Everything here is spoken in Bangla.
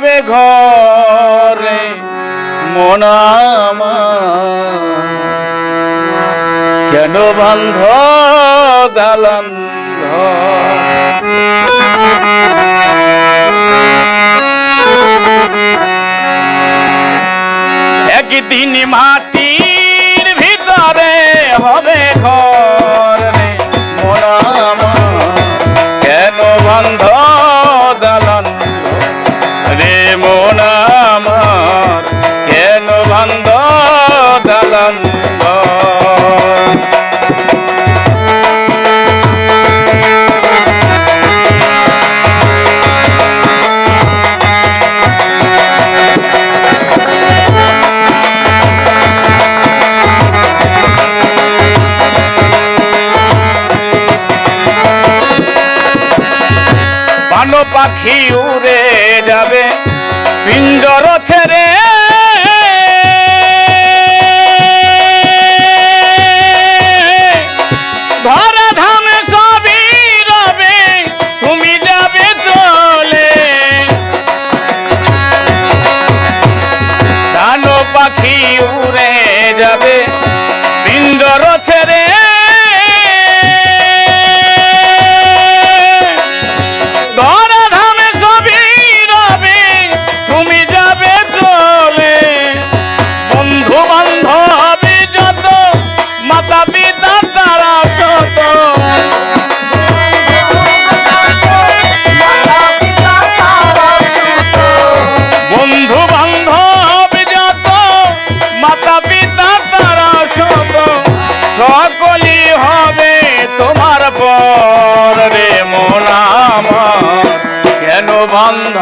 হবে ঘরে মোনামা কেন বন্ধ ঘর? একদিন মাটির ভিতরে হবে ঘর মোনামা কেন বন্ধ উড়ে যাবে। পিঞ্জর ছেড়ে। পাখি উড়ে যাবে বিন্দর ছেড়ে। কি হবে তোমার পর রে মোনাম কেন বন্ধ